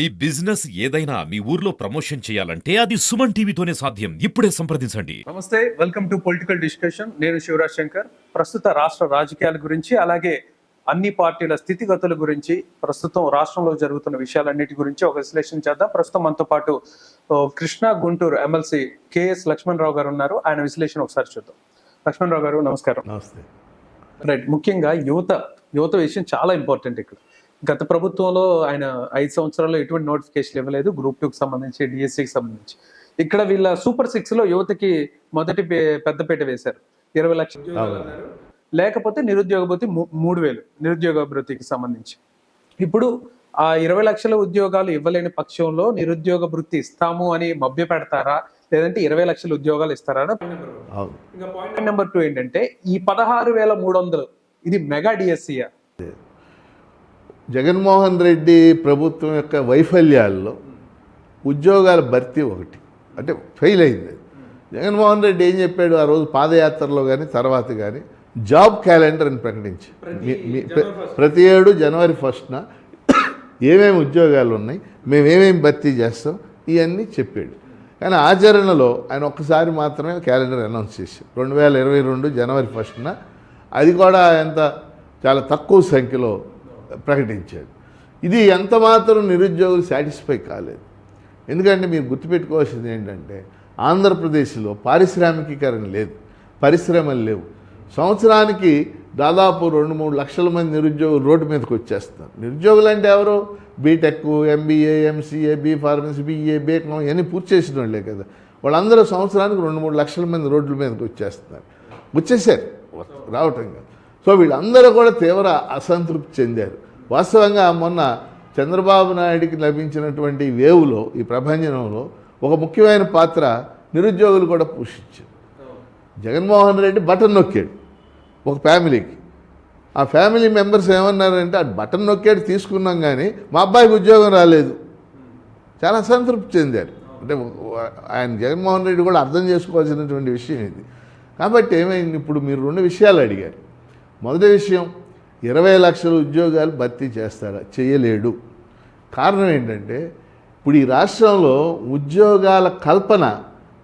ఈ బిజినెస్ ఏదైనా మీ ఊర్లో ప్రమోషన్ చేయాలంటే అది సుమన్ టీవీతోనే సాధ్యం. ఇప్పుడే సంప్రదించండి. నమస్తే వెల్కమ్ టు పొలిటికల్ డిస్కషన్. నేను శివరాజ్ శంకర్. ప్రస్తుత రాష్ట్ర రాజకీయాల గురించి అలాగే అన్ని పార్టీల స్థితిగతుల గురించి ప్రస్తుతం రాష్ట్రంలో జరుగుతున్న విషయాలన్నిటి గురించి ఒక విశ్లేషణ చేద్దాం. ప్రస్తుతం మనతో పాటు కృష్ణా గుంటూరు ఎమ్మెల్సీ కేఎస్ లక్ష్మణరావు గారు ఉన్నారు. ఆయన విశ్లేషణ ఒకసారి చూద్దాం. లక్ష్మణరావు గారు నమస్కారం. నమస్తే. రైట్ ముఖ్యంగా యువత యువత విషయం చాలా ఇంపార్టెంట్ ఇక్కడ. గత ప్రభుత్వంలో ఆయన ఐదు సంవత్సరాల్లో ఎటువంటి నోటిఫికేషన్ ఇవ్వలేదు. గ్రూప్ టూకి సంబంధించి డిఎస్సికి సంబంధించి. ఇక్కడ వీళ్ళ సూపర్ సిక్స్లో యువతకి మొదటి పెద్దపీట వేశారు. ఇరవై లక్షల. లేకపోతే నిరుద్యోగ భృతి మూడు వేలు నిరుద్యోగ భృతికి సంబంధించి. ఇప్పుడు ఆ ఇరవై లక్షల ఉద్యోగాలు ఇవ్వలేని పక్షంలో నిరుద్యోగ భృతి ఇస్తాము అని మభ్య పెడతారా లేదంటే ఇరవై లక్షల ఉద్యోగాలు ఇస్తారా? ఇంకా పాయింట్ నెంబర్ టూ ఏంటంటే ఈ పదహారు వేల మూడు వందలు ఇది మెగా డిఎస్సియా. జగన్మోహన్ రెడ్డి ప్రభుత్వం యొక్క వైఫల్యాల్లో ఉద్యోగాల భర్తీ ఒకటి. అంటే ఫెయిల్ అయింది. జగన్మోహన్ రెడ్డి ఏం చెప్పాడు? ఆ రోజు పాదయాత్రలో కానీ తర్వాత కానీ జాబ్ క్యాలెండర్ అని ప్రకటించి. ప్రతి ఏడు జనవరి ఫస్ట్న ఏమేమి ఉద్యోగాలు ఉన్నాయి మేము ఏమేమి భర్తీ చేస్తాం ఇవన్నీ చెప్పాడు. కానీ ఆచరణలో ఆయన ఒక్కసారి మాత్రమే క్యాలెండర్ అనౌన్స్ చేశారు. రెండు వేల ఇరవై రెండు జనవరి ఫస్ట్న. అది కూడా ఎంత చాలా తక్కువ సంఖ్యలో ప్రకటించాడు. ఇది ఎంత మాత్రం నిరుద్యోగులు సాటిస్ఫై కాలేదు. ఎందుకంటే మీరు గుర్తుపెట్టుకోవాల్సింది ఏంటంటే ఆంధ్రప్రదేశ్లో పారిశ్రామికీకరణ లేదు పరిశ్రమలు లేవు. సంవత్సరానికి దాదాపు రెండు మూడు లక్షల మంది నిరుద్యోగులు రోడ్డు మీదకి వచ్చేస్తున్నారు. నిరుద్యోగులు అంటే ఎవరు? BTech MBA MCA B pharmacy BA BCom ఇవన్నీ పూర్తి చేసిన వాళ్ళే కదా. వాళ్ళందరూ సంవత్సరానికి రెండు మూడు లక్షల మంది రోడ్ల మీదకి వచ్చేస్తున్నారు. వచ్చేసారు. రావటం కాదు. సో వీళ్ళందరూ కూడా తీవ్ర అసంతృప్తి చెందారు. వాస్తవంగా మొన్న చంద్రబాబు నాయుడికి లభించినటువంటి వేవులో ఈ ప్రభంజనంలో ఒక ముఖ్యమైన పాత్ర నిరుద్యోగులు కూడా పోషించారు. జగన్మోహన్ రెడ్డి బటన్ నొక్కాడు ఒక ఫ్యామిలీకి. ఆ ఫ్యామిలీ మెంబర్స్ ఏమన్నారంటే ఆ బటన్ నొక్కాడు తీసుకున్నాం కానీ మా అబ్బాయికి ఉద్యోగం రాలేదు. చాలా అసంతృప్తి చెందారు. అంటే ఆయన జగన్మోహన్ రెడ్డి కూడా అర్థం చేసుకోవాల్సినటువంటి విషయం ఇది. కాబట్టి ఏమైంది? ఇప్పుడు మీరు రెండు విషయాలు అడిగారు. మొదటి విషయం ఇరవై లక్షల ఉద్యోగాలు భర్తీ చేస్తాడా చేయలేడు. కారణం ఏంటంటే ఇప్పుడు ఈ రాష్ట్రంలో ఉద్యోగాల కల్పన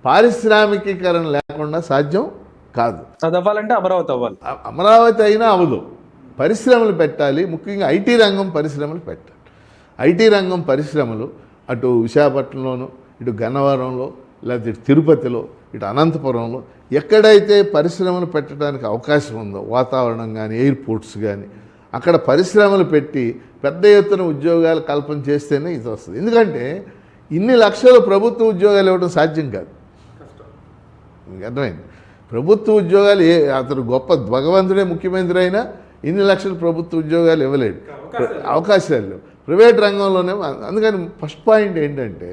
పారిశ్రామికీకరణ లేకుండా సాధ్యం కాదు. అది అవ్వాలంటే అమరావతి అవ్వాలి. అమరావతి అయినా అవదు పరిశ్రమలు పెట్టాలి. ముఖ్యంగా ఐటీ రంగం పరిశ్రమలు పెట్టాలి. ఐటీ రంగం పరిశ్రమలు అటు విశాఖపట్నంలోను ఇటు గన్నవరంలో లేకపోతే ఇటు తిరుపతిలో ఇటు అనంతపురంలో ఎక్కడైతే పరిశ్రమలు పెట్టడానికి అవకాశం ఉందో వాతావరణం కానీ ఎయిర్పోర్ట్స్ కానీ అక్కడ పరిశ్రమలు పెట్టి పెద్ద ఎత్తున ఉద్యోగాలు కల్పన చేస్తేనే ఇది వస్తుంది. ఎందుకంటే ఇన్ని లక్షల ప్రభుత్వ ఉద్యోగాలు ఇవ్వడం సాధ్యం కాదు. మీకు అర్థమైంది? ప్రభుత్వ ఉద్యోగాలు ఏ అతను గొప్ప భగవంతుడే ముఖ్యమంత్రి అయినా ఇన్ని లక్షల ప్రభుత్వ ఉద్యోగాలు ఇవ్వలేడు. అవకాశాలు ప్రైవేట్ రంగంలోనే అందుకని ఫస్ట్ పాయింట్ ఏంటంటే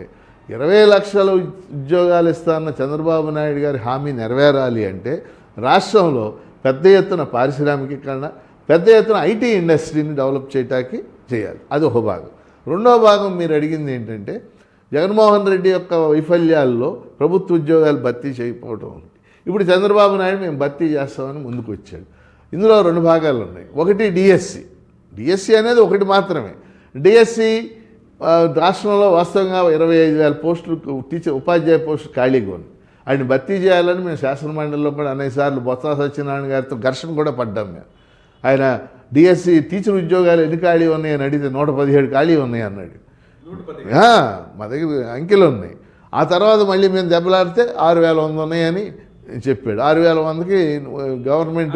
ఇరవై లక్షల ఉద్యోగాలు ఇస్తాన్న చంద్రబాబు నాయుడు గారి హామీ నెరవేరాలి అంటే రాష్ట్రంలో పెద్ద ఎత్తున పారిశ్రామికీకరణ పెద్ద ఎత్తున ఐటీ ఇండస్ట్రీని డెవలప్ చేయటానికి చేయాలి. అది ఒక భాగం. రెండో భాగం మీరు అడిగింది ఏంటంటే జగన్మోహన్ రెడ్డి యొక్క వైఫల్యాల్లో ప్రభుత్వ ఉద్యోగాలు భర్తీ చేయకపోవడం ఉంది. ఇప్పుడు చంద్రబాబు నాయుడు మేము భర్తీ చేస్తామని ముందుకు వచ్చాడు. ఇందులో రెండు భాగాలు ఉన్నాయి. ఒకటి డిఎస్సి. డిఎస్సి అనేది ఒకటి మాత్రమే. డిఎస్సి రాష్ట్రంలో వాస్తవంగా ఇరవై ఐదు వేల పోస్టులు టీచర్ ఉపాధ్యాయ పోస్టులు ఖాళీగా ఉన్నాయి ఆయన భర్తీ చేయాలని మేము శాసనమండలిలో కూడా అనేకసార్లు బొత్స సత్యనారాయణ గారితో ఘర్షణ కూడా పడ్డాం మేము. ఆయన డిఎస్సి టీచర్ ఉద్యోగాలు ఎన్ని ఖాళీ ఉన్నాయని అడిగితే నూట పదిహేడు ఖాళీ ఉన్నాయి అన్నాడు. మా దగ్గర అంకెలు ఉన్నాయి. ఆ తర్వాత మళ్ళీ మేము దెబ్బలాడితే ఆరు వేల వంద ఉన్నాయని చెప్పాడు. ఆరు వేల వందకి గవర్నమెంట్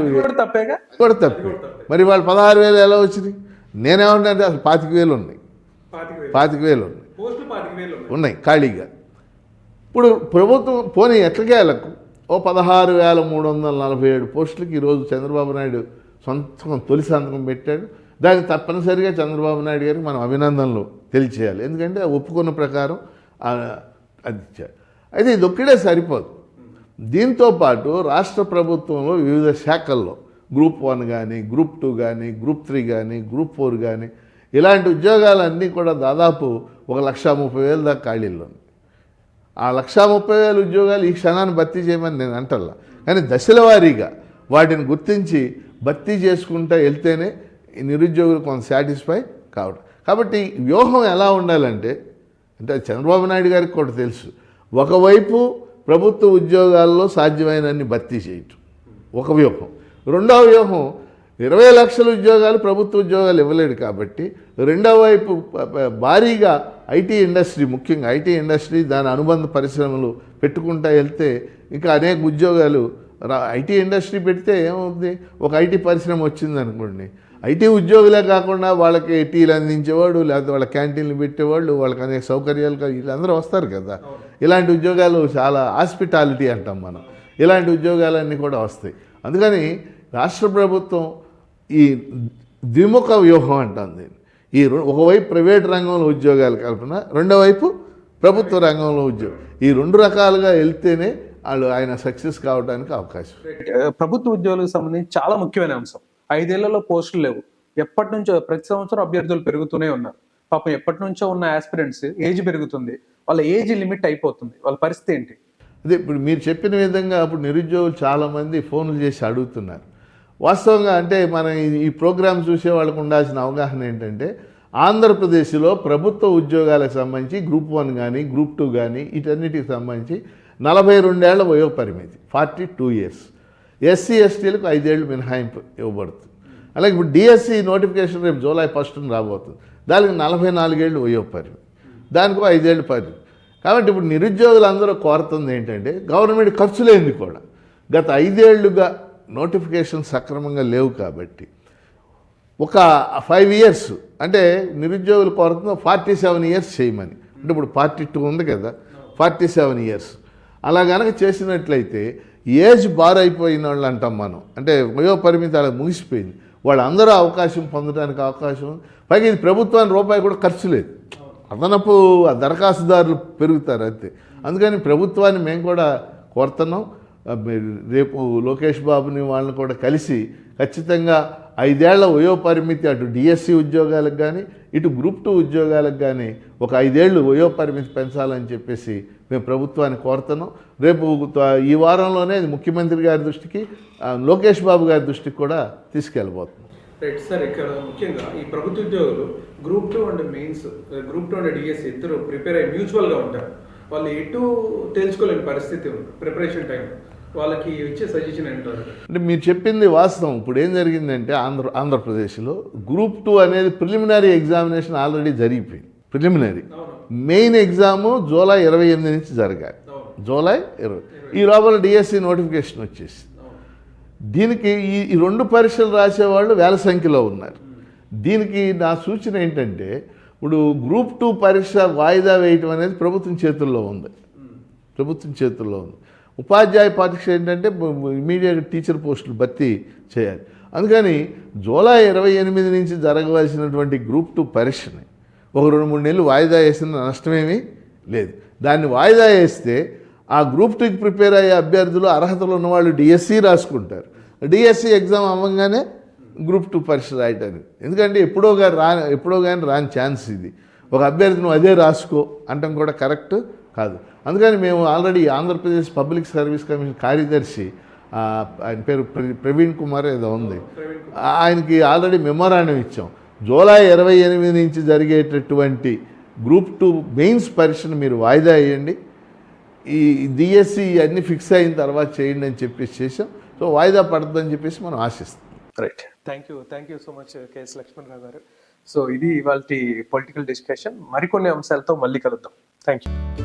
కూడా తప్పే. మరి వాళ్ళు పదహారు వేలు ఎలా వచ్చింది? నేనేమంటే అసలు పాతిక వేలు ఉన్నాయి. పాతిక వేలు. ఉన్నాయి. ఉన్నాయి. ఖాళీగా. ఇప్పుడు ప్రభుత్వం పోనీ ఎట్లకేలకు ఓ పదహారు వేల మూడు వందల నలభై ఏడు పోస్టులకి ఈరోజు చంద్రబాబు నాయుడు సొంతం తొలి సంతకం పెట్టాడు. దానికి తప్పనిసరిగా చంద్రబాబు నాయుడు గారికి మనం అభినందనలు తెలియచేయాలి. ఎందుకంటే ఒప్పుకున్న ప్రకారం ఆ, అది ఇచ్చాడు అయితే ఇది ఒక్కడే సరిపోదు. దీంతో పాటు రాష్ట్ర ప్రభుత్వంలో వివిధ శాఖల్లో గ్రూప్ వన్ కానీ గ్రూప్ టూ కానీ గ్రూప్ త్రీ కానీ గ్రూప్ ఫోర్ కానీ ఇలాంటి ఉద్యోగాలన్నీ కూడా దాదాపు ఒక లక్ష ముప్పై వేల దాకా ఖాళీలు ఉంది ఆ లక్షా ముప్పై వేల ఉద్యోగాలు ఈ క్షణాన్ని భర్తీ చేయమని నేను అంటల్లా. కానీ దశల వారీగా వాటిని గుర్తించి భర్తీ చేసుకుంటూ వెళ్తేనే ఈ నిరుద్యోగులు కొంత సాటిస్ఫై కావడం. కాబట్టి వ్యూహం ఎలా ఉండాలంటే అంటే చంద్రబాబు నాయుడు గారికి కూడా తెలుసు. ఒకవైపు ప్రభుత్వ ఉద్యోగాల్లో సాధ్యమైనన్ని భర్తీ చేయటం. ఒక వ్యూహం. రెండవ వ్యూహం ఇరవై లక్షల ఉద్యోగాలు ప్రభుత్వ ఉద్యోగాలు ఇవ్వలేడు కాబట్టి రెండవ వైపు భారీగా ఐటీ ఇండస్ట్రీ ముఖ్యంగా ఐటీ ఇండస్ట్రీ దాని అనుబంధ పరిశ్రమలు పెట్టుకుంటా వెళ్తే ఇంకా అనేక ఉద్యోగాలు రా ఐటీ ఇండస్ట్రీ పెడితే ఏమవుతుంది ఒక ఐటీ పరిశ్రమ వచ్చింది అనుకోండి. ఐటీ ఉద్యోగులే కాకుండా వాళ్ళకి టీలు అందించేవాడు లేకపోతే వాళ్ళ క్యాంటీన్లు పెట్టేవాళ్ళు వాళ్ళకి అనేక సౌకర్యాలు వీళ్ళందరూ వస్తారు కదా. ఇలాంటి ఉద్యోగాలు చాలా హాస్పిటాలిటీ అంటాం మనం. ఇలాంటి ఉద్యోగాలన్నీ కూడా వస్తాయి. అందుకని రాష్ట్ర ప్రభుత్వం ఈ ద్విముఖ వ్యూహం అంటాం దీన్ని ఈ ఒకవైపు ప్రైవేట్ రంగంలో ఉద్యోగాలు కల్పన రెండో వైపు ప్రభుత్వ రంగంలో ఉద్యోగం. ఈ రెండు రకాలుగా వెళ్తేనే వాళ్ళు ఆయన సక్సెస్ కావడానికి అవకాశం. ప్రభుత్వ ఉద్యోగులకు సంబంధించి చాలా ముఖ్యమైన అంశం. ఐదేళ్ళలో పోస్టులు లేవు. ఎప్పటి నుంచో ప్రతి సంవత్సరం అభ్యర్థులు పెరుగుతూనే ఉన్నారు. పాపం ఎప్పటి నుంచో ఉన్న ఆస్పిరెంట్స్ ఏజ్ పెరుగుతుంది. వాళ్ళ ఏజ్ లిమిట్ అయిపోతుంది. వాళ్ళ పరిస్థితి ఏంటి? అదే ఇప్పుడు మీరు చెప్పిన విధంగా అప్పుడు నిరుద్యోగులు చాలామంది ఫోన్లు చేసి అడుగుతున్నారు. వాస్తవంగా అంటే మనం ఈ- ప్రోగ్రాం ప్రోగ్రామ్ చూసే వాళ్ళకు ఉండాల్సిన అవగాహన ఏంటంటే ఆంధ్రప్రదేశ్లో ప్రభుత్వ ఉద్యోగాలకు సంబంధించి గ్రూప్ వన్ కానీ గ్రూప్ టూ కానీ వీటన్నిటికి సంబంధించి నలభై రెండేళ్ళ వయో పరిమితి ఫార్టీ టూ ఇయర్స్. ఎస్సీ ఎస్టీలకు ఐదేళ్ళు మినహాయింపు ఇవ్వబడుతుంది. అలాగే ఇప్పుడు డిఎస్సి నోటిఫికేషన్ రేపు జూలై ఫస్ట్ రాబోతుంది. దానికి నలభై నాలుగేళ్ళు వయో పరిమితి దానికి ఐదేళ్ళు పరిమితి. కాబట్టి ఇప్పుడు నిరుద్యోగులు అందరూ కోరుతుంది ఏంటంటే గవర్నమెంట్ ఖర్చు లేనిది కూడా. గత ఐదేళ్ళుగా నోటిఫికేషన్ సక్రమంగా లేవు కాబట్టి. ఒక ఫైవ్ ఇయర్స్ అంటే నిరుద్యోగులు కోరుతున్న ఫార్టీ సెవెన్ ఇయర్స్ చేయమని. అంటే ఇప్పుడు ఫార్టీ టూ ఉంది కదా ఫార్టీ సెవెన్ ఇయర్స్ అలా కనుక చేసినట్లయితే ఏజ్ బార్ అయిపోయిన వాళ్ళు అంటాం మనం. అంటే వయో పరిమితి అలా ముగిసిపోయింది. వాళ్ళందరూ అవకాశం పొందడానికి అవకాశం ఉంది. పైగా ఇది ప్రభుత్వానికి రూపాయి కూడా ఖర్చు లేదు. అదనపు ఆ దరఖాస్తుదారులు పెరుగుతారు అంతే. అందుకని ప్రభుత్వాన్ని మేము కూడా కోరుతున్నాం. రేపు లోకేష్ బాబుని వాళ్ళని కూడా కలిసి ఖచ్చితంగా ఐదేళ్ళ వయో పరిమితి అటు డిఎస్సి ఉద్యోగాలకు కానీ ఇటు గ్రూప్ టూ ఉద్యోగాలకు కానీ ఒక ఐదేళ్ళు వయో పరిమితి పెంచాలని చెప్పేసి మేము ప్రభుత్వాన్ని కోరుతున్నాం. రేపు ఈ వారంలోనే ముఖ్యమంత్రి గారి దృష్టికి లోకేష్ బాబు గారి దృష్టికి కూడా తీసుకెళ్ళబోతున్నాం. రైట్ సార్ ఇక్కడ ముఖ్యంగా ఈ ప్రభుత్వ ఉద్యోగులు group two and mains group two and DSC ఇద్దరు ప్రిపేర్ అయ్యి మ్యూచువల్గా ఉంటారు. వాళ్ళు ఎటు తెలుసుకోలేని పరిస్థితి ఉంది ప్రిపరేషన్ టైంలో. వాళ్ళకి ఇచ్చే సజెషన్ అంటే మీరు చెప్పింది వాస్తవం. ఇప్పుడు ఏం జరిగిందంటే ఆంధ్ర ఆంధ్రప్రదేశ్లో గ్రూప్ టూ అనేది ప్రిలిమినరీ ఎగ్జామినేషన్ ఆల్రెడీ జరిగిపోయింది. ప్రిలిమినరీ మెయిన్ ఎగ్జాము జూలై ఇరవై ఎనిమిది నుంచి జరగాలి. జూలై ఇరవై. ఈ లోపల డిఎస్సి నోటిఫికేషన్ వచ్చేసి దీనికి ఈ ఈ రెండు పరీక్షలు రాసేవాళ్ళు వేల సంఖ్యలో ఉన్నారు. దీనికి నా సూచన ఏంటంటే ఇప్పుడు గ్రూప్ టూ పరీక్ష వాయిదా వేయటం అనేది ప్రభుత్వం చేతుల్లో ఉంది. ప్రభుత్వం చేతుల్లో ఉంది. ఉపాధ్యాయ పరీక్ష ఏంటంటే ఇమీడియట్ టీచర్ పోస్టులు భర్తీ చేయాలి. అందుకని జూలై ఇరవై ఎనిమిది నుంచి జరగవలసినటువంటి గ్రూప్ టూ పరీక్షని ఒక రెండు మూడు నెలలు వాయిదా వేసిన నష్టమేమీ లేదు. దాన్ని వాయిదా వేస్తే ఆ గ్రూప్ టూకి ప్రిపేర్ అయ్యే అభ్యర్థులు అర్హతలు ఉన్నవాళ్ళు డిఎస్సి రాసుకుంటారు. డిఎస్సి ఎగ్జామ్ అవ్వగానే గ్రూప్ టూ పరీక్ష రాయటానికి. ఎందుకంటే ఎప్పుడో కానీ రా ఎప్పుడో కానీ రాని ఛాన్స్ ఇది. ఒక అభ్యర్థి నువ్వు అదే రాసుకో అంటాం కూడా కరెక్ట్ కాదు. అందుకని మేము already Andhra Pradesh public service commission కార్యదర్శి ఆ, ఆయన పేరు ప్ర- ప్రవీణ్ కుమార్ ఏదో ఉంది. ఆయనకి ఆల్రెడీ మెమోరాండం ఇచ్చాం. జూలై ఇరవై ఎనిమిది నుంచి జరిగేటటువంటి గ్రూప్ టూ మెయిన్స్ పరీక్షను మీరు వాయిదా వేయండి. ఈ డిఎస్సి అన్ని ఫిక్స్ అయిన తర్వాత చేయండి అని చెప్పేసి చేసాం సో వాయిదా పడుతుందని చెప్పేసి మనం ఆశిస్తాం right thank you thank you so much KS Lakshman Rao garu. So ఇది ఇవాళ పొలిటికల్ డిస్కషన్ మరికొన్ని అంశాలతో మళ్ళీ కలుద్దాం. Thank you